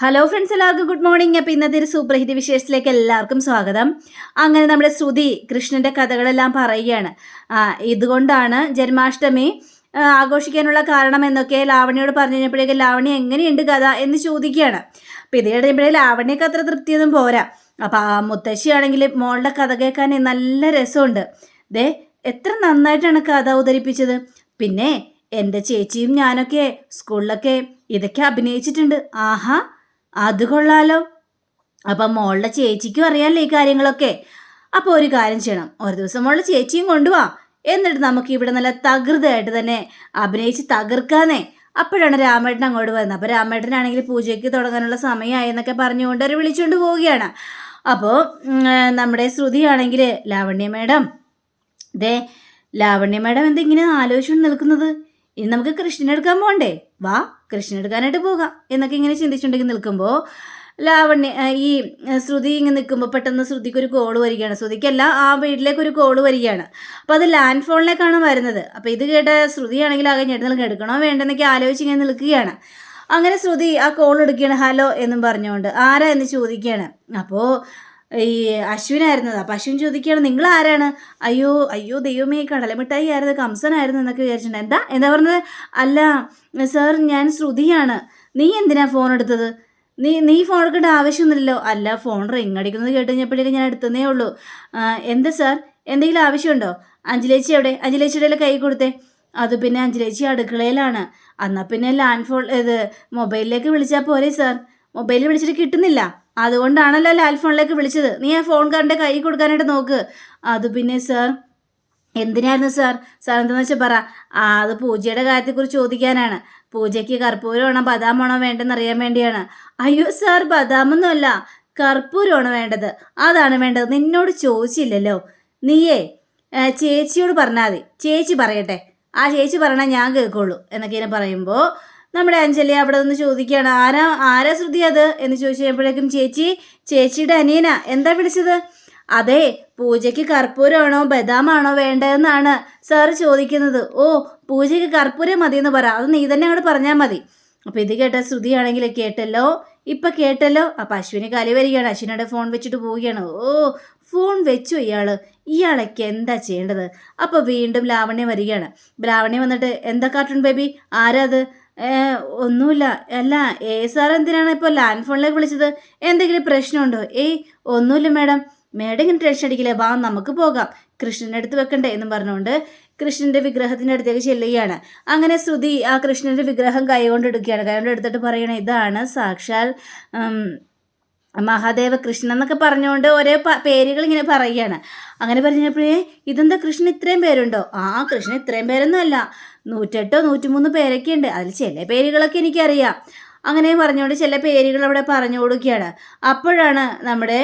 Hello friends എല്ലാവർക്കും good morning അപ്പോൾ ഇന്നത്തെ ഒരു സൂപ്പർ ഹിറ്റ് വിശേഷത്തിലേക്ക് എല്ലാവർക്കും സ്വാഗതം. അങ്ങനെ നമ്മുടെ ശ്രുതി കൃഷ്ണന്റെ കഥകളെല്ലാം പറയുകയാണ്. ഇതുകൊണ്ടാണ് ജന്മാഷ്ടമി ആഘോഷിക്കാനുള്ള കാരണം എന്നൊക്കെ ലാവണിയോട് പറഞ്ഞു കഴിഞ്ഞപ്പോഴേക്കും ലാവണ്യ എങ്ങനെയുണ്ട് കഥ എന്ന് ചോദിക്കുകയാണ്. അപ്പോൾ ഇത് കഴിയുമ്പോഴേ ലാവണ്യക്ക് അത്ര തൃപ്തിയൊന്നും പോരാ. അപ്പോൾ ആ മുത്തശ്ശിയാണെങ്കിൽ മോളുടെ കഥ കേൾക്കാൻ നല്ല രസമുണ്ട്. ദേ എത്ര നന്നായിട്ടാണ് കഥ അവതരിപ്പിച്ചത്. പിന്നെ എന്റെ ചേച്ചിയും ഞാനൊക്കെ സ്കൂളിലൊക്കെ ഇതൊക്കെ അഭിനയിച്ചിട്ടുണ്ട്. ആഹാ അത് കൊള്ളാലോ. അപ്പം മോളുടെ ചേച്ചിക്കും അറിയാമല്ലോ ഈ കാര്യങ്ങളൊക്കെ. അപ്പോൾ ഒരു കാര്യം ചെയ്യണം. ഒരു ദിവസം മോളുടെ ചേച്ചിയും കൊണ്ടുപോവാ എന്നിട്ട് നമുക്ക് ഇവിടെ നല്ല തകൃതയായിട്ട് തന്നെ അഭിനയിച്ച് തകർക്കാന്നേ. അപ്പോഴാണ് രാമേട്ടൻ അങ്ങോട്ട് വരുന്നത്. അപ്പോൾ രാമേട്ടനാണെങ്കിൽ പൂജയ്ക്ക് തുടങ്ങാനുള്ള സമയമായി എന്നൊക്കെ പറഞ്ഞുകൊണ്ട് അവർ വിളിച്ചുകൊണ്ട് പോവുകയാണ്. അപ്പോൾ നമ്മുടെ ശ്രുതിയാണെങ്കിൽ ലാവണ്യ മേഡം. ദേ ലാവണ്യ മേഡം എന്താ ഇങ്ങനെ ആലോചിച്ചുകൊണ്ട് നിൽക്കുന്നത്? ഇനി നമുക്ക് കൃഷ്ണനെ എടുക്കാൻ പോകണ്ടേ വാ കൃഷ്ണൻ എടുക്കാനായിട്ട് പോകാം. എന്നൊക്കെ ഇങ്ങനെ ചിന്തിച്ചുണ്ടെങ്കിൽ നിൽക്കുമ്പോൾ ലാവണ്യ ഈ ശ്രുതി ഇങ്ങനെ നിൽക്കുമ്പോൾ പെട്ടെന്ന് ശ്രുതിക്ക് ഒരു കോൾ വരികയാണ്. ശ്രുതിക്കല്ല ആ വീട്ടിലേക്ക് ഒരു കോൾ വരികയാണ്. അപ്പോൾ അത് ലാൻഡ് ഫോണിലേക്കാണ് വരുന്നത്. അപ്പോൾ ഇത് കേട്ട ശ്രുതിയാണെങ്കിൽ ആകെ ഞെട്ടുന്ന എടുക്കണോ വേണ്ടെന്നൊക്കെ ആലോചിച്ച് ഇങ്ങനെ നിൽക്കുകയാണ്. അങ്ങനെ ശ്രുതി ആ കോൾ എടുക്കുകയാണ്. ഹലോ എന്നും പറഞ്ഞുകൊണ്ട് ആരാ എന്ന് ചോദിക്കുകയാണ്. അപ്പോൾ ഈ അശ്വിനായിരുന്നത്. അപ്പം അശ്വിൻ ചോദിക്കുകയാണ് നിങ്ങൾ ആരാണ് അയ്യോ അയ്യോ ദൈവമേ കടലമിഠായി ആയിരുന്നു കംസനായിരുന്നു എന്നൊക്കെ വിചാരിച്ചിട്ടുണ്ട്. എന്താ? എന്താ പറഞ്ഞത്? അല്ല സാർ ഞാൻ ശ്രുതിയാണ്. നീ എന്തിനാ ഫോൺ എടുത്തത്? നീ നീ ഫോൺ എടുക്കേണ്ട ആവശ്യമൊന്നുമില്ലല്ലോ. അല്ല ഫോൺ റിങ് അടിക്കുന്നത് കേട്ട് കഴിഞ്ഞപ്പോഴേക്കും ഞാൻ എടുത്തതേ ഉള്ളൂ. എന്താ സാർ? എന്തെങ്കിലും ആവശ്യമുണ്ടോ? അഞ്ജലേച്ചി എവിടെ? അഞ്ജലേച്ചിയുടെ കൈ കൊടുത്തേ. അത് പിന്നെ അഞ്ജലേച്ചി അടുക്കളയിലാണ്. എന്നാൽ പിന്നെ ലാൻഡ് ഫോൺ ഇത് മൊബൈലിലേക്ക് വിളിച്ചാൽ പോരെ സാർ? മൊബൈലിൽ വിളിച്ചിട്ട് കിട്ടുന്നില്ല. അതുകൊണ്ടാണല്ലോ ലാൽ ഫോണിലേക്ക് വിളിച്ചത്. നീ ആ ഫോൺ കാരന്റെ കൈ കൊടുക്കാനായിട്ട് നോക്ക്. അത് പിന്നെ സാർ എന്തിനായിരുന്നു സാർ സാർ എന്താണെന്ന് വെച്ചാൽ പറ. അത് പൂജയുടെ കാര്യത്തെക്കുറിച്ച് ചോദിക്കാനാണ്. പൂജയ്ക്ക് കർപ്പൂരം കർപ്പൂരമാണോ ബദാമാണോ വേണ്ടെന്ന് അറിയാൻ വേണ്ടിയാണ്. അയ്യോ സാർ ബദാമൊന്നുമല്ല. കർപ്പൂരമാണ് വേണ്ടത്. അതാണ് വേണ്ടത്. നിന്നോട് ചോദിച്ചില്ലല്ലോ. നീയേ ചേച്ചിയോട് പറഞ്ഞാൽ മതി. ചേച്ചി പറയട്ടെ. ആ ചേച്ചി പറഞ്ഞാൽ ഞാൻ കേൾക്കുള്ളൂ. എന്നൊക്കെ പറയുമ്പോൾ നമ്മുടെ അഞ്ജലി അവിടെ നിന്ന് ചോദിക്കുകയാണ് ആരാ ആരാ ശ്രുതി അത്? എന്ന് ചോദിച്ചു കഴിയുമ്പോഴേക്കും ചേച്ചി ചേച്ചിയുടെ അനിയന. എന്താ വിളിച്ചത്? അതെ പൂജയ്ക്ക് കർപ്പൂരമാണോ ബദാമാണോ വേണ്ടതെന്നാണ് സാറ് ചോദിക്കുന്നത്. ഓ പൂജയ്ക്ക് കർപ്പൂരം മതി എന്ന് പറ. അത് നീ തന്നെ അങ്ങോട്ട് പറഞ്ഞാൽ മതി. അപ്പോൾ ഇത് കേട്ട ശ്രുതിയാണെങ്കിൽ കേട്ടല്ലോ? ഇപ്പം കേട്ടല്ലോ? അപ്പം അശ്വിന് കലി വരികയാണ്. അശ്വിനോടെ ഫോൺ വെച്ചിട്ട് പോവുകയാണ്. ഓ ഫോൺ വെച്ചു ഇയാൾ ഇയാളൊക്കെ എന്താ ചെയ്യേണ്ടത്? അപ്പോൾ വീണ്ടും ലാവണ്യം വരികയാണ്. ലാവണ്യം വന്നിട്ട് എന്താ കാർട്ടൂൺ ബേബി ആരാ അത്? "ഏ, ഒന്നുമില്ല. അല്ല ഏ സാർ എന്തിനാണ് ഇപ്പോൾ ലാൻഡ് ഫോണിലേക്ക് വിളിച്ചത്? എന്തെങ്കിലും പ്രശ്നമുണ്ടോ? ഏയ് ഒന്നുമില്ല മാഡം. മേഡം ഇങ്ങനെ ടെൻഷൻ അടിക്കില്ലേ? വാ നമുക്ക് പോകാം. കൃഷ്ണന്റെ അടുത്ത് വെക്കണ്ടേ എന്ന് പറഞ്ഞുകൊണ്ട് കൃഷ്ണന്റെ വിഗ്രഹത്തിന്റെ അടുത്തേക്ക് ചെല്ലുകയാണ്. അങ്ങനെ ശ്രുതി ആ കൃഷ്ണന്റെ വിഗ്രഹം കൈകൊണ്ട് എടുക്കുകയാണ് കൈകൊണ്ട് എടുത്തിട്ട് പറയണേ ഇതാണ് സാക്ഷാൽ മഹാദേവ കൃഷ്ണൻ എന്നൊക്കെ പറഞ്ഞുകൊണ്ട് ഓരോ പേരുകൾ ഇങ്ങനെ പറയുകയാണ്. അങ്ങനെ പറഞ്ഞപ്പോഴേ ഇതെന്താ കൃഷ്ണൻ ഇത്രയും പേരുണ്ടോ? ആ കൃഷ്ണൻ ഇത്രയും പേരൊന്നും അല്ല നൂറ്റെട്ടോ നൂറ്റിമൂന്ന് പേരൊക്കെ ഉണ്ട് അതിൽ ചില പേരുകളൊക്കെ എനിക്കറിയാം. അങ്ങനെ പറഞ്ഞുകൊണ്ട് ചില പേരുകൾ അവിടെ പറഞ്ഞു കൊടുക്കുകയാണ്. അപ്പോഴാണ് നമ്മുടെ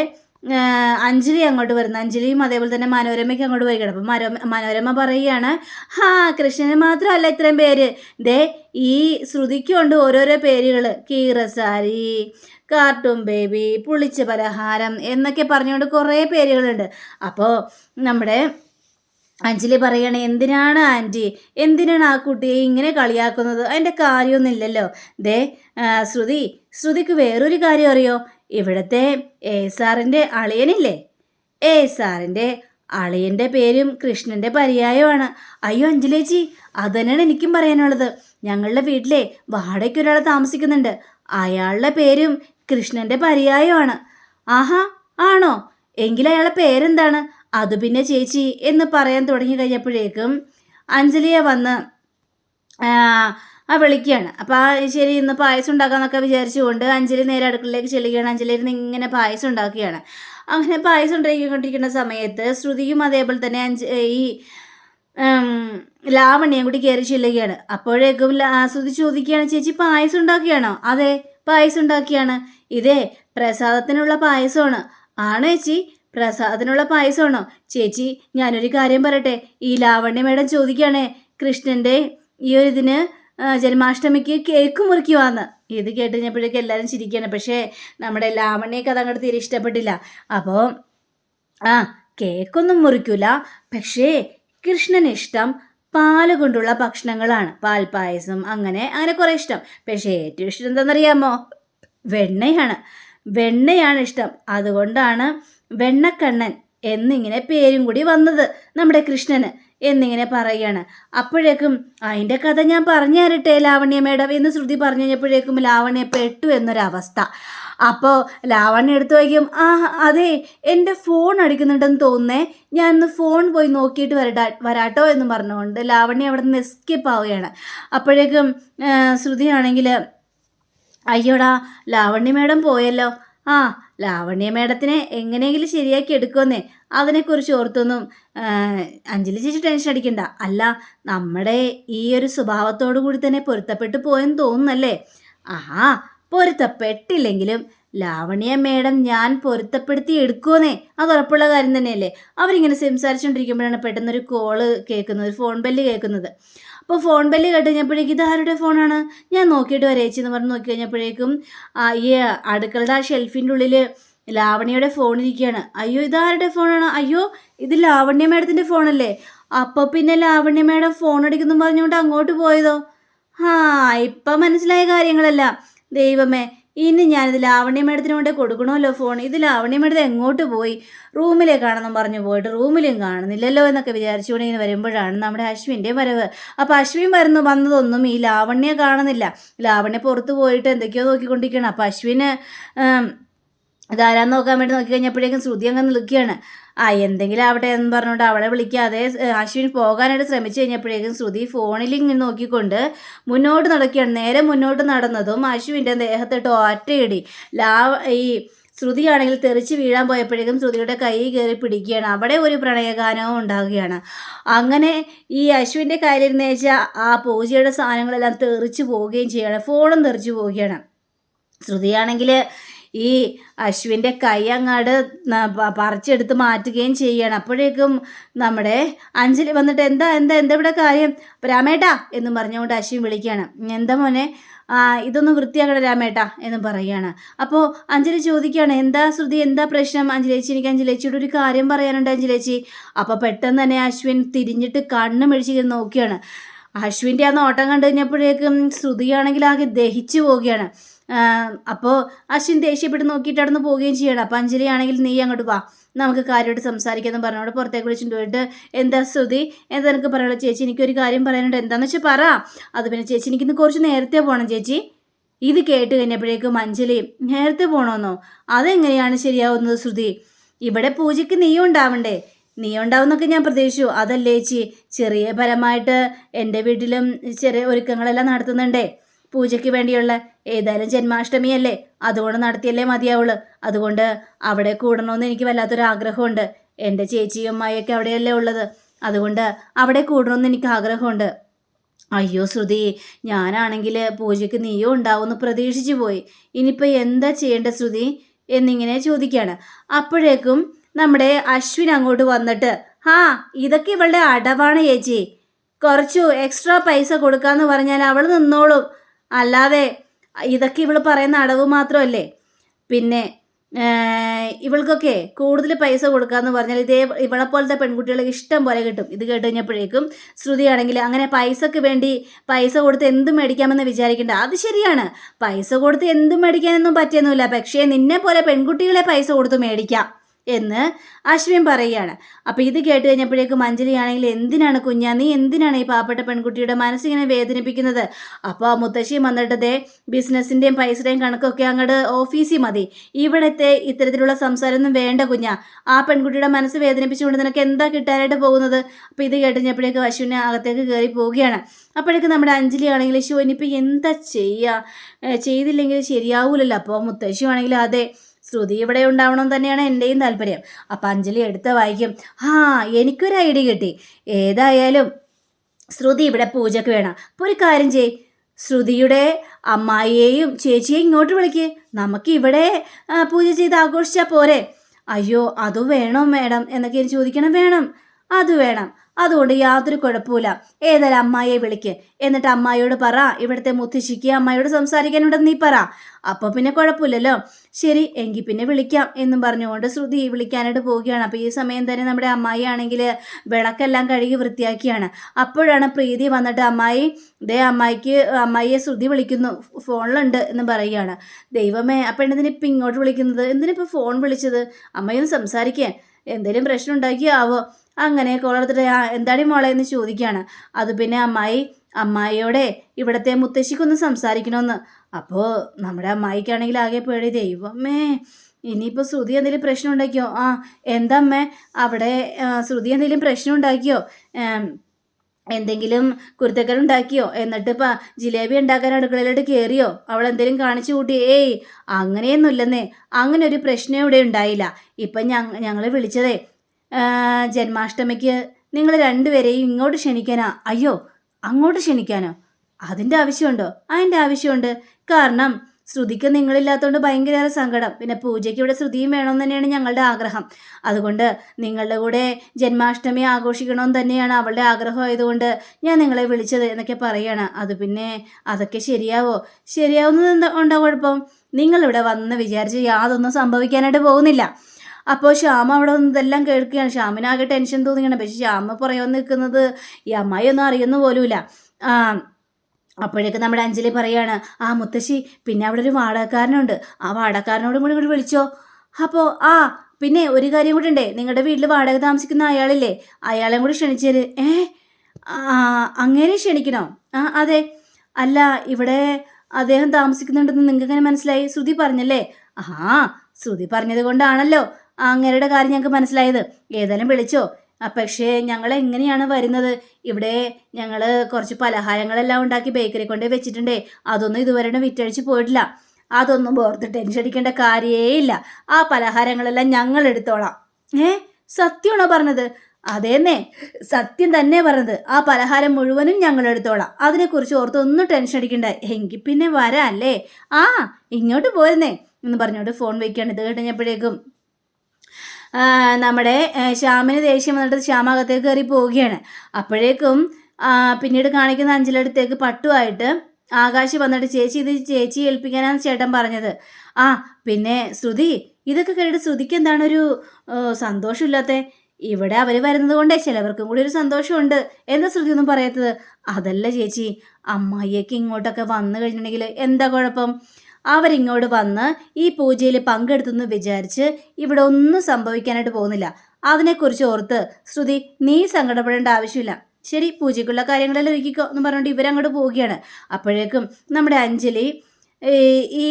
അഞ്ജലി അങ്ങോട്ട് വരുന്നത്. അഞ്ജലിയും അതേപോലെ തന്നെ മനോരമയ്ക്ക് അങ്ങോട്ട് വരികയാണ് അപ്പം മനോരമ മനോരമ പറയുകയാണ് ഹാ കൃഷ്ണന് മാത്രമല്ല ഇത്രയും പേര്. ദേ ഈ ശ്രുതിക്കുണ്ട് ഓരോരോ പേരുകൾ കീറസാരി കാർട്ടൂൺ ബേബി പുളിച്ച പലഹാരം എന്നൊക്കെ പറഞ്ഞുകൊണ്ട് കുറേ പേരുകളുണ്ട്. അപ്പോൾ നമ്മുടെ അഞ്ജലി പറയണേ എന്തിനാണ് ആന്റി? എന്തിനാണ് ആ കുട്ടിയെ ഇങ്ങനെ കളിയാക്കുന്നത്? അതിന്റെ കാര്യമൊന്നുമില്ലല്ലോ. ദേ ശ്രുതി ശ്രുതിക്ക് വേറൊരു കാര്യം അറിയോ? ഇവിടുത്തെ എ സാറിന്റെ അളിയനില്ലേ? എ സാറിന്റെ അളിയന്റെ പേരും കൃഷ്ണന്റെ പര്യായമാണ് അയ്യോ അഞ്ജലേച്ചി അത് തന്നെയാണ് എനിക്കും പറയാനുള്ളത്. ഞങ്ങളുടെ വീട്ടിലെ വാടകയ്ക്ക് ഒരാൾ താമസിക്കുന്നുണ്ട്. അയാളുടെ പേരും കൃഷ്ണന്റെ പര്യായമാണ് ആഹാ ആണോ? എങ്കിൽ അയാളുടെ പേരെന്താണ്? അത് പിന്നെ ചേച്ചി എന്ന് പറയാൻ തുടങ്ങി കഴിഞ്ഞപ്പോഴേക്കും അഞ്ജലിയെ വന്ന് ആ, വിളിക്കുകയാണ്. അപ്പോൾ ആ ശരി ഇന്ന് പായസം ഉണ്ടാക്കാമെന്നൊക്കെ വിചാരിച്ചുകൊണ്ട് അഞ്ജലി നേരെ അടുക്കളയിലേക്ക് ചെല്ലുകയാണ്. അഞ്ജലി ഇരുന്ന് ഇങ്ങനെ പായസം ഉണ്ടാക്കുകയാണ്. അങ്ങനെ പായസം ഉണ്ടാക്കിക്കൊണ്ടിരിക്കുന്ന സമയത്ത് ശ്രുതിയും അതേപോലെ തന്നെ അഞ്ച് ഈ ലാവണ്യം കൂടി കയറി ചെല്ലുകയാണ്. അപ്പോഴേക്കും ശ്രുതി ചോദിക്കുകയാണ് ചേച്ചി പായസം ഉണ്ടാക്കുകയാണോ അതെ പായസം ഉണ്ടാക്കിയാണ്. ഇതേ പ്രസാദത്തിനുള്ള പായസമാണ്. ആണ് ചേച്ചി? പ്രസാദത്തിനുള്ള പായസമാണോ? ചേച്ചി ഞാനൊരു കാര്യം പറയട്ടെ. ഈ ലാവണ്യ മേഡം ചോദിക്കുകയാണേ കൃഷ്ണന്റെ ഈ ഒരു ഇതിന് ജന്മാഷ്ടമിക്ക് കേക്ക് മുറിക്കുവാന്ന്. ഇത് കേട്ട് കഴിഞ്ഞപ്പോഴേക്കും എല്ലാവരും ചിരിക്കുകയാണ്. പക്ഷേ നമ്മുടെ ലാവണ്യക്ക് അങ്ങോട്ട് തീരെ ഇഷ്ടപ്പെട്ടില്ല. അപ്പോൾ ആ കേക്കൊന്നും മുറിക്കൂല. പക്ഷേ കൃഷ്ണൻ ഇഷ്ടം പാൽ കൊണ്ടുള്ള ഭക്ഷണങ്ങളാണ്. പാൽപ്പായസം അങ്ങനെ അങ്ങനെ കുറേ ഇഷ്ടം. പക്ഷേ ഏറ്റവും ഇഷ്ടം എന്താണെന്നറിയാമോ? വെണ്ണയാണ്. വെണ്ണയാണ് ഇഷ്ടം. അതുകൊണ്ടാണ് വെണ്ണക്കണ്ണൻ എന്നിങ്ങനെ പേരും കൂടി വന്നത് നമ്മുടെ കൃഷ്ണന് എന്നിങ്ങനെ പറയുകയാണ്. അപ്പോഴേക്കും അതിന്റെ കഥ ഞാൻ പറഞ്ഞു തരട്ടെ ലാവണ്യ മേഡം എന്ന് ശ്രുതി പറഞ്ഞു കഴിഞ്ഞപ്പോഴേക്കും ലാവണ്യ പെട്ടു എന്നൊരവസ്ഥ. അപ്പോൾ ലാവണ്യ എടുത്തു വയ്ക്കും ആ അതെ എന്റെ ഫോൺ അടിക്കുന്നുണ്ടെന്ന് തോന്നുന്നേ ഞാൻ ഒന്ന് ഫോൺ പോയി നോക്കിയിട്ട് വരട്ടാ വരാട്ടോ എന്ന് പറഞ്ഞുകൊണ്ട് ലാവണ്യ അവിടെ നിന്ന് എസ്കേപ്പ് ആവുകയാണ്. അപ്പോഴേക്കും ശ്രുതിയാണെങ്കിൽ അയ്യോടാ ലാവണ്യ മേഡം പോയല്ലോ ആ ലാവണ്യ മേഡത്തിനെ എങ്ങനെയെങ്കിലും ശരിയാക്കി എടുക്കുമെന്നേ. അതിനെക്കുറിച്ച് ഓർത്തൊന്നും അഞ്ജലി ചേച്ചി ടെൻഷൻ അടിക്കണ്ട. അല്ല നമ്മുടെ ഈ ഒരു സ്വഭാവത്തോടു കൂടി തന്നെ പൊരുത്തപ്പെട്ടു പോയെന്ന് തോന്നുന്നല്ലേ? ആ പൊരുത്തപ്പെട്ടില്ലെങ്കിലും ലാവണ്യ മേഡം ഞാൻ പൊരുത്തപ്പെടുത്തി എടുക്കുമെന്നേ. അത് ഉറപ്പുള്ള കാര്യം തന്നെയല്ലേ? അവരിങ്ങനെ സംസാരിച്ചുകൊണ്ടിരിക്കുമ്പോഴാണ് പെട്ടെന്നൊരു കോൾ കേൾക്കുന്നത് ഫോൺ ബെല്ല് കേൾക്കുന്നത്. അപ്പോൾ ഫോൺ ബെല്ല് കേട്ട് കഴിഞ്ഞപ്പോഴേക്കും ഇത് ആരുടെ ഫോണാണ് ഞാൻ നോക്കിയിട്ട് വരേച്ചി എന്ന് പറഞ്ഞ് നോക്കി കഴിഞ്ഞപ്പോഴേക്കും ഈ അടുക്കളുടെ ആ ഷെൽഫിന്റെ ഉള്ളിൽ ലാവണ്യയുടെ ഫോൺ ഇരിക്കുകയാണ്. അയ്യോ ഇതാരുടെ ഫോണാണ് അയ്യോ ഇത് ലാവണ്യ മേഡത്തിന്റെ ഫോണല്ലേ അപ്പോൾ പിന്നെ ലാവണ്യ മേഡം ഫോൺ അടിക്കുന്നു പറഞ്ഞുകൊണ്ട് അങ്ങോട്ട് പോയതോ? ആ ഇപ്പം മനസ്സിലായ കാര്യങ്ങളല്ല. ദൈവമേ ഇനി ഞാനിത് ലാവണ്യ മേഡത്തിന് കൊണ്ട് കൊടുക്കണമല്ലോ ഫോൺ ഇത് ലാവണ്യ മേഡത്തിൽ എങ്ങോട്ട് പോയി? റൂമിലേക്കാണെന്നും പറഞ്ഞു പോയിട്ട് റൂമിലും കാണുന്നില്ലല്ലോ എന്നൊക്കെ വിചാരിച്ചുകൊണ്ട് ഇങ്ങനെ വരുമ്പോഴാണ് നമ്മുടെ അശ്വിന്റെ വരവ്. അപ്പോൾ അശ്വിൻ വരുന്നു വന്നതൊന്നും ഈ ലാവണ്യ കാണുന്നില്ല. ലാവണ്യ പുറത്ത് പോയിട്ട് എന്തൊക്കെയോ നോക്കിക്കൊണ്ടിരിക്കുകയാണ്. അപ്പോൾ അശ്വിന് ഇതാരാന്ന് നോക്കാൻ വേണ്ടി നോക്കി കഴിഞ്ഞപ്പോഴേക്കും ശ്രുതി അങ്ങ് നിൽക്കുകയാണ്. ആ എന്തെങ്കിലും ആവട്ടെ എന്ന് പറഞ്ഞുകൊണ്ട് അവളെ വിളിക്കാതെ അശ്വിൻ പോകാനായിട്ട് ശ്രമിച്ചു കഴിഞ്ഞപ്പോഴേക്കും ശ്രുതി ഫോണിൽ ഇങ്ങനെ നോക്കിക്കൊണ്ട് മുന്നോട്ട് നടക്കുകയാണ്. നേരെ മുന്നോട്ട് നടന്നതും അശ്വിന്റെ ദേഹത്തിട്ട് ഒറ്റയിടി ലാ ഈ ശ്രുതിയാണെങ്കിൽ തെറിച്ച് വീഴാൻ പോയപ്പോഴേക്കും ശ്രുതിയുടെ കൈ കയറി പിടിക്കുകയാണ്. അവിടെ ഒരു പ്രണയഗാനവും ഉണ്ടാകുകയാണ്. അങ്ങനെ ഈ അശ്വിന്റെ കയ്യിലിരുന്ന് വെച്ചാൽ ആ പൂജയുടെ സാധനങ്ങളെല്ലാം തെറിച്ച് പോവുകയും ചെയ്യുകയാണ് ഫോണും തെറിച്ച് പോവുകയാണ്. ശ്രുതിയാണെങ്കിൽ ഈ അശ്വിന്റെ കൈ അങ്ങാട് പറിച്ചെടുത്ത് മാറ്റുകയും ചെയ്യണം. അപ്പോഴേക്കും നമ്മുടെ അഞ്ജലി വന്നിട്ട് എന്താ എന്താ എന്താ ഇവിടെ കാര്യം? രാമേട്ടാ എന്ന് പറഞ്ഞുകൊണ്ട് അശ്വിൻ വിളിക്കുകയാണ്. എന്താ മോനെ? ഇതൊന്ന് വൃത്തിയാക്കണം രാമേട്ട എന്ന് പറയുകയാണ്. അപ്പോൾ അഞ്ജലി ചോദിക്കുകയാണ് എന്താ ശ്രുതി എന്താ പ്രശ്നം? അഞ്ജലേച്ചി എനിക്ക് അഞ്ജലേച്ചിയുടെ ഒരു കാര്യം പറയാനുണ്ട് അഞ്ജലേച്ചി. അപ്പോൾ പെട്ടെന്ന് തന്നെ അശ്വിൻ തിരിഞ്ഞിട്ട് കണ്ണ് മെഴിച്ച് നോക്കിയാണ് അശ്വിന്റെ ആ നോട്ടം കണ്ടു കഴിഞ്ഞപ്പോഴേക്കും ശ്രുതിയാണെങ്കിൽ ആകെ ദഹിച്ചു പോവുകയാണ്. അപ്പോൾ അശ്വിൻ ദേഷ്യപ്പെട്ട് നോക്കിയിട്ട് അവിടെ നിന്ന് പോവുകയും ചെയ്യണം. അപ്പോൾ അഞ്ജലി ആണെങ്കിൽ നീ അങ്ങോട്ട് വാ. നമുക്ക് കാര്യമായിട്ട് സംസാരിക്കാമെന്ന് പറഞ്ഞോട് പുറത്തേക്ക് വിളിച്ചിട്ട് പോയിട്ട് എന്താ ശ്രുതി? എന്താ നിനക്ക് പറയാനുള്ള ചേച്ചി എനിക്കൊരു കാര്യം പറയാനുണ്ട്. എന്താണെന്ന് വെച്ചാൽ പറ. അത് പിന്നെ ചേച്ചി എനിക്കിന്ന് കുറച്ച് നേരത്തെ പോകണം ചേച്ചി. ഇത് കേട്ട് കഴിഞ്ഞപ്പോഴേക്കും അഞ്ജലി നേരത്തെ പോകണമെന്നോ അതെങ്ങനെയാണ് ശരിയാവുന്നത് ശ്രുതി? ഇവിടെ പൂജയ്ക്ക് നീ ഉണ്ടാവണ്ടേ? നീ ഉണ്ടാവുന്നൊക്കെ ഞാൻ പ്രതീക്ഷിച്ചു. അതല്ലേ ചേച്ചി? ചെറിയ പരമായിട്ട് എന്റെ വീട്ടിലും ചെറിയ ഒരുക്കങ്ങളെല്ലാം നടത്തുന്നുണ്ടേ. പൂജയ്ക്ക് വേണ്ടിയുള്ള ഏതായാലും ജന്മാഷ്ടമിയല്ലേ? അതുകൊണ്ട് നടത്തിയല്ലേ മതിയാവുള്ളു. അതുകൊണ്ട് അവിടെ കൂടണമെന്ന് എനിക്ക് വല്ലാത്തൊരു ആഗ്രഹമുണ്ട് എന്റെ ചേച്ചിയും അമ്മയൊക്കെ അവിടെയല്ലേ ഉള്ളത്. അതുകൊണ്ട് അവിടെ കൂടണമെന്ന് എനിക്ക് ആഗ്രഹമുണ്ട്. അയ്യോ ശ്രുതി ഞാനാണെങ്കിൽ പൂജയ്ക്ക് നീയോ ഉണ്ടാവുമെന്ന് പ്രതീക്ഷിച്ചു പോയി. ഇനിയിപ്പോൾ എന്താ ചെയ്യേണ്ട ശ്രുതി? എന്നിങ്ങനെ ചോദിക്കുകയാണ് അപ്പോഴേക്കും നമ്മുടെ അശ്വിൻ അങ്ങോട്ട് വന്നിട്ട് ഹാ ഇതൊക്കെ ഇവളുടെ അടവാണ് ചേച്ചി. കുറച്ചു എക്സ്ട്രാ പൈസ കൊടുക്കാന്ന് പറഞ്ഞാൽ അവൾ നിന്നോളും. അല്ലാതെ ഇതൊക്കെ ഇവൾ പറയുന്ന അടവ് മാത്രമല്ലേ? പിന്നെ ഇവൾക്കൊക്കെ കൂടുതൽ പൈസ കൊടുക്കാന്ന് പറഞ്ഞാൽ ഇതേ ഇവളെ പോലത്തെ പെൺകുട്ടികളെ ഇഷ്ടം പോലെ കിട്ടും. ഇത് കേട്ട് കഴിഞ്ഞപ്പോഴേക്കും ശ്രുതിയാണെങ്കിൽ അങ്ങനെ പൈസക്ക് വേണ്ടി പൈസ കൊടുത്ത് എന്തും മേടിക്കാമെന്ന് വിചാരിക്കേണ്ട. അത് ശരിയാണ്. പൈസ കൊടുത്ത് എന്തും മേടിക്കാനൊന്നും പറ്റിയൊന്നുമില്ല. പക്ഷേ നിന്നെ പോലെ പെൺകുട്ടികളെ പൈസ കൊടുത്ത് മേടിക്കാം. എന്ന് അശ്വിൻ പറയുകയാണ്. അപ്പോൾ ഇത് കേട്ട് കഴിഞ്ഞപ്പോഴേക്കും അഞ്ജലിയാണെങ്കിൽ എന്തിനാണ് കുഞ്ഞാ? നീ എന്തിനാണ് ഈ പാവപ്പെട്ട പെൺകുട്ടിയുടെ മനസ്സിങ്ങനെ വേദനിപ്പിക്കുന്നത്? അപ്പോൾ ആ മുത്തശ്ശിയും വന്നിട്ടതേ ബിസിനസ്സിന്റെയും പൈസയുടെയും കണക്കൊക്കെ അങ്ങോട്ട് ഓഫീസിൽ മതി. ഇവിടുത്തെ ഇത്തരത്തിലുള്ള സംസാരമൊന്നും വേണ്ട കുഞ്ഞാ. ആ പെൺകുട്ടിയുടെ മനസ്സ് വേദനിപ്പിച്ചുകൊണ്ട് നിനക്ക് എന്താ കിട്ടാനായിട്ട് പോകുന്നത്? അപ്പോൾ ഇത് കേട്ട് കഴിഞ്ഞപ്പോഴേക്കും അശ്വിനെ അകത്തേക്ക് കയറി പോവുകയാണ്. അപ്പോഴേക്കും നമ്മുടെ അഞ്ജലി ആണെങ്കിൽ ഇനിയിപ്പോൾ എന്താ ചെയ്യുക ചെയ്തില്ലെങ്കിൽ ശരിയാവൂലല്ലോ. അപ്പോൾ മുത്തശ്ശി ആണെങ്കിൽ അതെ ശ്രുതി ഇവിടെ ഉണ്ടാവണം തന്നെയാണ് എന്റെയും താല്പര്യം. അപ്പം അഞ്ജലി എടുത്ത് വായിക്കും. ആ എനിക്കൊരു ഐഡിയ കിട്ടി. ഏതായാലും ശ്രുതി ഇവിടെ പൂജയ്ക്ക് വേണം. അപ്പോൾ ഒരു കാര്യം ചെയ് ശ്രുതിയുടെ അമ്മായിയെയും ചേച്ചിയെയും ഇങ്ങോട്ട് വിളിക്ക്. നമുക്ക് ഇവിടെ പൂജ ചെയ്ത് ആഘോഷിച്ചാൽ പോരെ. അയ്യോ അത് വേണോ മേഡം എന്നൊക്കെ ചോദിക്കണം. വേണം അത് വേണം. അതുകൊണ്ട് യാതൊരു കുഴപ്പമില്ല ഏതായാലും അമ്മായിയെ വിളിക്ക്. എന്നിട്ട് അമ്മായിയോട് പറ. ഇവിടുത്തെ മുത്തശ്ശിക്ക് അമ്മായിയോട് സംസാരിക്കാനുണ്ടെന്ന് നീ പറ. അപ്പോൾ പിന്നെ കുഴപ്പമില്ലല്ലോ. ശരി എങ്കിൽ പിന്നെ വിളിക്കാം എന്നും പറഞ്ഞുകൊണ്ട് ശ്രുതി വിളിക്കാനായിട്ട് പോവുകയാണ്. അപ്പോൾ ഈ സമയം തന്നെ നമ്മുടെ അമ്മായി ആണെങ്കിൽ വിളക്കെല്ലാം കഴുകി വൃത്തിയാക്കിയാണ്. അപ്പോഴാണ് പ്രീതി വന്നിട്ട് അമ്മായി ദേ അമ്മായിക്ക് അമ്മായിയെ ശ്രുതി വിളിക്കുന്നു. ഫോണിലുണ്ട് എന്ന് പറയുകയാണ്. ദൈവമേ അപ്പം എന്തിനിപ്പോൾ ഇങ്ങോട്ട് വിളിക്കുന്നത്? എന്തിനിപ്പോൾ ഫോൺ വിളിച്ചത്? അമ്മയൊന്ന് സംസാരിക്കേ. എന്തെങ്കിലും പ്രശ്നം ഉണ്ടാക്കിയാവോ? അങ്ങനെ കോളെടുത്തിട്ട് ആ എന്താടി മോളെ എന്ന് ചോദിക്കുകയാണ് അത് പിന്നെ അമ്മായി അമ്മായിയോടെ ഇവിടുത്തെ മുത്തശ്ശിക്കൊന്ന് സംസാരിക്കണമെന്ന് അപ്പോൾ നമ്മുടെ അമ്മായിക്കാണെങ്കിൽ ആകെ പേടി. ദൈവമേ ഇനിയിപ്പോൾ ശ്രുതി എന്തെങ്കിലും പ്രശ്നം ഉണ്ടാക്കിയോ? ആ എന്താ അമ്മേ? അവിടെ ശ്രുതി എന്തെങ്കിലും പ്രശ്നം ഉണ്ടാക്കിയോ? എന്തെങ്കിലും കുരുത്തക്കലുണ്ടാക്കിയോ എന്നിട്ട് ഇപ്പം ജിലേബി ഉണ്ടാക്കാൻ അടുക്കളയിലോട്ട് കയറിയോ അവൾ എന്തെങ്കിലും കാണിച്ചു കൂട്ടി. ഏയ് അങ്ങനെയൊന്നുമില്ലെന്നേ. അങ്ങനെ ഒരു പ്രശ്നം ഇവിടെ ഉണ്ടായില്ല. ഇപ്പം ഞങ്ങൾ വിളിച്ചതേ ജന്മാഷ്ടമിക്ക് നിങ്ങൾ രണ്ടുപേരെയും ഇങ്ങോട്ട് ക്ഷണിക്കാനാ? അയ്യോ അങ്ങോട്ട് ക്ഷണിക്കാനോ? അതിന്റെ ആവശ്യമുണ്ടോ? അതിന്റെ ആവശ്യമുണ്ട്. കാരണം ശ്രുതിക്ക് നിങ്ങളില്ലാത്തതുകൊണ്ട് ഭയങ്കര സങ്കടം. പിന്നെ പൂജയ്ക്ക് ഇവിടെ ശ്രുതിയും വേണമെന്ന് തന്നെയാണ് ഞങ്ങളുടെ ആഗ്രഹം. അതുകൊണ്ട് നിങ്ങളുടെ കൂടെ ജന്മാഷ്ടമി ആഘോഷിക്കണമെന്ന് തന്നെയാണ് അവളുടെ ആഗ്രഹം ആയതുകൊണ്ട് ഞാൻ നിങ്ങളെ വിളിച്ചത് എന്നൊക്കെ പറയാണ്. അത് പിന്നെ അതൊക്കെ ശരിയാവോ? ശരിയാവുന്നത് എന്താ ഉണ്ടോ കുഴപ്പം? നിങ്ങളിവിടെ വന്ന് വിചാരിച്ച് യാതൊന്നും സംഭവിക്കാനായിട്ട് പോകുന്നില്ല. അപ്പോൾ ശ്യാമ അവിടെ വന്ന് ഇതെല്ലാം കേൾക്കുകയാണ്. ശ്യാമിനാകെ ടെൻഷൻ തോന്നിയാണ് പക്ഷെ ശ്യാമ പുറകെ നിൽക്കുന്നത് ഈ അമ്മായി ഒന്നും അറിയുന്ന പോലുമില്ല. അപ്പോഴേക്ക് നമ്മുടെ അഞ്ജലി പറയാണ് ആ മുത്തശ്ശി പിന്നെ അവിടെ ഒരു വാടകക്കാരനുണ്ട്. ആ വാടകക്കാരനോട് കൂടി ഇങ്ങോട്ട് വിളിച്ചോ. അപ്പോൾ ആ പിന്നെ ഒരു കാര്യം കൂടി ഉണ്ടേ. നിങ്ങളുടെ വീട്ടിൽ വാടക താമസിക്കുന്ന അയാളില്ലേ? അയാളെയും കൂടി ക്ഷണിച്ചേര് ഏ അങ്ങനെ ക്ഷണിക്കണോ? ആ അതെ. അല്ല ഇവിടെ അദ്ദേഹം താമസിക്കുന്നുണ്ടെന്ന് നിങ്ങൾക്ക് എങ്ങനെ മനസ്സിലായി? ശ്രുതി പറഞ്ഞല്ലേ? ആ ശ്രുതി പറഞ്ഞത് കൊണ്ടാണല്ലോ. അങ്ങേരുടെ കാര്യം ഞങ്ങൾക്ക് മനസ്സിലായത്. ഏതായാലും വിളിച്ചോ. പക്ഷേ ഞങ്ങൾ എങ്ങനെയാണ് വരുന്നത്? ഇവിടെ ഞങ്ങൾ കുറച്ച് പലഹാരങ്ങളെല്ലാം ഉണ്ടാക്കി ബേക്കറി കൊണ്ട് വെച്ചിട്ടുണ്ടേ. അതൊന്നും ഇതുവരെ വിറ്റഴിച്ച് പോയിട്ടില്ല. അതൊന്നും ഓർത്ത് ടെൻഷൻ അടിക്കേണ്ട കാര്യേ ഇല്ല ആ പലഹാരങ്ങളെല്ലാം ഞങ്ങൾ എടുത്തോളാം. ഏ? സത്യമാണോ പറഞ്ഞത്? അതേന്നേ. സത്യം തന്നെ പറഞ്ഞത്. ആ പലഹാരം മുഴുവനും ഞങ്ങൾ എടുത്തോളാം. അതിനെക്കുറിച്ച് ഓർത്ത് ഒന്നും ടെൻഷൻ അടിക്കണ്ട. എങ്കിൽ പിന്നെ വരാം അല്ലേ? ആ ഇങ്ങോട്ട് പോരുന്നേ. എന്ന് പറഞ്ഞോട്ട് ഫോൺ വയ്ക്കുകയാണ് ഇത് കഴിഞ്ഞപ്പോഴേക്കും നമ്മുടെ ശ്യാമിന് ദേഷ്യം വന്നിട്ട് ശ്യാം അകത്തേക്ക് കയറി പോവുകയാണ്. അപ്പോഴേക്കും പിന്നീട് കാണിക്കുന്ന അഞ്ചിലടുത്തേക്ക് പട്ടുമായിട്ട് ആകാശ് വന്നിട്ട് ചേച്ചി ഇത് ചേച്ചി ഏൽപ്പിക്കാനാണ് ചേട്ടൻ പറഞ്ഞത്. ആ പിന്നെ ശ്രുതി ഇതൊക്കെ കേട്ടിട്ട് ശ്രുതിക്ക് എന്താണ് ഒരു സന്തോഷമില്ലാത്ത? ഇവിടെ അവർ വരുന്നത് കൊണ്ടേ ചിലവർക്കും കൂടി ഒരു സന്തോഷമുണ്ട്. എന്താ ശ്രുതി ഒന്നും പറയാത്തത്? അതല്ല ചേച്ചി അമ്മായിയൊക്കെ ഇങ്ങോട്ടൊക്കെ വന്നു കഴിഞ്ഞിട്ടുണ്ടെങ്കിൽ എന്താ കുഴപ്പം? അവരിങ്ങോട്ട് വന്ന് ഈ പൂജയിൽ പങ്കെടുത്തെന്ന് വിചാരിച്ച് ഇവിടെ ഒന്നും സംഭവിക്കാനായിട്ട് പോകുന്നില്ല. അതിനെക്കുറിച്ച് ഓർത്ത് ശ്രുതി നീ സങ്കടപ്പെടേണ്ട ആവശ്യമില്ല. ശരി പൂജയ്ക്കുള്ള കാര്യങ്ങളെല്ലാം ഒരുക്കിക്കോ എന്ന് പറഞ്ഞുകൊണ്ട് ഇവരങ്ങോട്ട് പോവുകയാണ്. അപ്പോഴേക്കും നമ്മുടെ അഞ്ജലി ഈ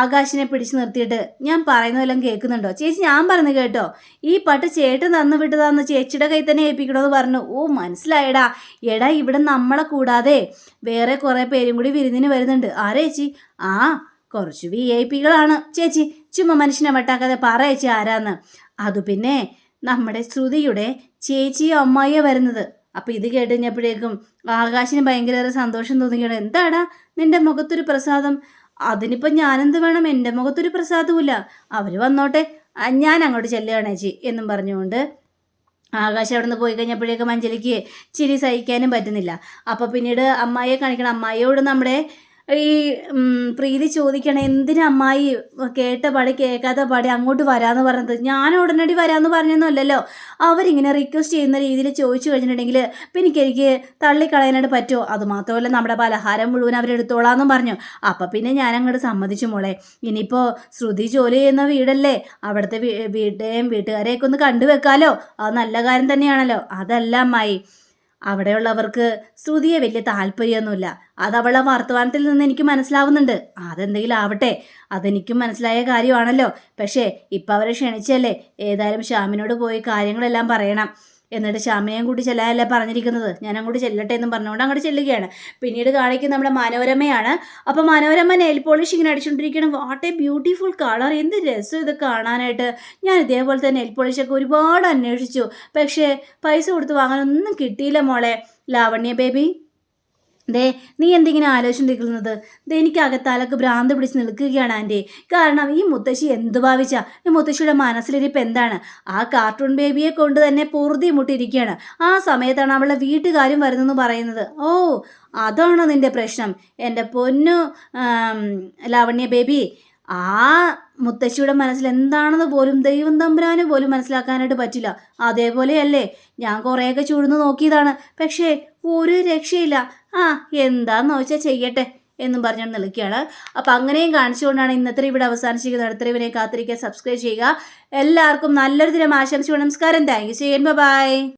ആകാശിനെ പിടിച്ചു നിർത്തിയിട്ട് ഞാൻ പറയുന്നതെല്ലാം കേൾക്കുന്നുണ്ടോ? ചേച്ചി ഞാൻ പറഞ്ഞു കേട്ടോ. ഈ പട്ട് ചേട്ടൻ തന്നു വിട്ടതാന്ന് ചേച്ചിയുടെ കൈ തന്നെ ഏൽപ്പിക്കണമെന്ന് പറഞ്ഞു. ഓ മനസ്സിലായടാ. എടാ ഇവിടെ നമ്മളെ കൂടാതെ വേറെ കുറേ പേരും കൂടി വിരുന്നിന് വരുന്നുണ്ട്. ആരാ ചേച്ചി? ആ കുറച്ച് വി ഐ പികളാണ് ചേച്ചി ചുമ്മാ മനുഷ്യനെ വട്ടാക്കാതെ പറ ചേച്ചി ആരാന്ന്. അത് പിന്നെ നമ്മുടെ ശ്രുതിയുടെ ചേച്ചിയും അമ്മായിയോ വരുന്നത്. അപ്പം ഇത് കേട്ട് കഴിഞ്ഞപ്പോഴേക്കും ആകാശിന് ഭയങ്കര സന്തോഷം തോന്നിക്കണം എന്താടാ നിന്റെ മുഖത്തൊരു പ്രസാദം? അതിനിപ്പോൾ ഞാനെന്ത് വേണം? എന്റെ മുഖത്തൊരു പ്രസാദവുമില്ല. അവർ വന്നോട്ടെ. ഞാൻ അങ്ങോട്ട് ചെല്ലുകയാണ് ചേച്ചി എന്നും പറഞ്ഞുകൊണ്ട്. ആകാശം അവിടെ നിന്ന് പോയി കഴിഞ്ഞപ്പോഴേക്കും അഞ്ജലിക്ക് ചിരി സഹിക്കാനും പറ്റുന്നില്ല. അപ്പോൾ പിന്നീട് അമ്മായിയെ കാണിക്കണം. അമ്മായിയോട് നമ്മുടെ ഈ പ്രീതി ചോദിക്കണം എന്തിനാ അമ്മായി കേട്ട പാടി കേൾക്കാത്ത പാടി അങ്ങോട്ട് വരാമെന്ന് പറഞ്ഞത്? ഞാൻ ഉടനടി വരാമെന്ന് പറഞ്ഞൊന്നുമല്ലല്ലോ. അവരിങ്ങനെ റിക്വസ്റ്റ് ചെയ്യുന്ന രീതിയിൽ ചോദിച്ചു കഴിഞ്ഞിട്ടുണ്ടെങ്കിൽ പിന്നെ എനിക്ക് എനിക്ക് തള്ളിക്കളയാനായിട്ട് പറ്റുമോ? അതുമാത്രമല്ല നമ്മുടെ പലഹാരം മുഴുവൻ അവരെടുത്തോളാന്നും പറഞ്ഞു. അപ്പം പിന്നെ ഞാൻ അങ്ങോട്ട് സമ്മതിച്ചു മോളെ. ഇനിയിപ്പോൾ ശ്രുതി ജോലി ചെയ്യുന്ന വീടല്ലേ? അവിടുത്തെ വീ വീട്ടുകാരെയും വീട്ടുകാരെയൊക്കെ ഒന്ന് കണ്ടുവെക്കാലോ. അത് നല്ല കാര്യം തന്നെയാണല്ലോ. അതല്ല അമ്മായി. അവിടെയുള്ളവർക്ക് ശ്രുതിയെ വലിയ താല്പര്യമൊന്നുമില്ല. അത് അവളെ വർത്തമാനത്തിൽ നിന്ന് എനിക്ക് മനസ്സിലാവുന്നുണ്ട്. അതെന്തെങ്കിലും ആവട്ടെ. അതെനിക്കും മനസ്സിലായ കാര്യമാണല്ലോ. പക്ഷേ ഇപ്പം അവരെ ക്ഷണിച്ചല്ലേ? ഏതായാലും ശ്യാമിനോട് പോയി കാര്യങ്ങളെല്ലാം പറയണം. എന്നിട്ട് ക്ഷമയും കൂട്ടി ചെല്ലാനല്ലേ പറഞ്ഞിരിക്കുന്നത്. ഞാൻ അങ്ങോട്ട് ചെല്ലട്ടെ എന്നും പറഞ്ഞുകൊണ്ട് അങ്ങോട്ട് ചെല്ലുകയാണ്. പിന്നീട് കാണിക്കുന്ന നമ്മുടെ മനോരമയാണ്. അപ്പോൾ മനോരമ നെയിൽ പോളിഷ് ഇങ്ങനെ അടിച്ചുകൊണ്ടിരിക്കണം വാട്ട് എ ബ്യൂട്ടിഫുൾ കളർ എന്ത് രസം ഇത് കാണാനായിട്ട്. ഞാൻ ഇതേപോലെ തന്നെ നെയിൽ പോളിഷൊക്കെ ഒരുപാട് അന്വേഷിച്ചു. പക്ഷേ പൈസ കൊടുത്ത് വാങ്ങാനൊന്നും കിട്ടിയില്ല മോളെ. ലാവണ്യ ബേബി. ദേ നീ എന്തിങ്ങനെ ആലോചിച്ചിരിക്കുന്നത് ദേ എനിക്ക് അകത്താലൊക്കെ ഭ്രാന്ത് പിടിച്ച് നിൽക്കുകയാണ് ആന്റി കാരണം ഈ മുത്തശ്ശി എന്ത് ഭാവിച്ച? ഈ മുത്തശ്ശിയുടെ മനസ്സിലിരിപ്പ് എന്താണ്? ആ കാർട്ടൂൺ ബേബിയെ കൊണ്ട് തന്നെ പൂർതി മുട്ടിയിരിക്കുകയാണ്. ആ സമയത്താണ് അവളുടെ വീട്ടുകാരും വരുന്നെന്ന് പറയുന്നത്. ഓ അതാണോ നിന്റെ പ്രശ്നം? എന്റെ പൊന്നു ലാവണ്യ ബേബി ആ മുത്തശ്ശിയുടെ മനസ്സിൽ എന്താണെന്ന് പോലും ദൈവം തമ്പുരാന് പോലും മനസ്സിലാക്കാനായിട്ട് പറ്റില്ല. അതേപോലെയല്ലേ ഞാൻ കുറേയൊക്കെ ചൂടുന്ന് നോക്കിയതാണ്. പക്ഷേ ഒരു രക്ഷയില്ല. ആ എന്താന്ന് വെച്ചാൽ ചെയ്യട്ടെ എന്നും പറഞ്ഞുകൊണ്ട് നിൽക്കുകയാണ്. അപ്പം അങ്ങനെയും കാണിച്ചുകൊണ്ടാണ് ഇന്നത്തെ ഇവിടെ അവസാനിച്ചിരിക്കുന്നത്. അടുത്ത ഇവരെ കാത്തിരിക്കുക സബ്സ്ക്രൈബ് ചെയ്യുക. എല്ലാവർക്കും നല്ലൊരു ദിനം ആശംസിച്ചു നമസ്കാരം. താങ്ക് യു ചെയ്യാൻ ബൈ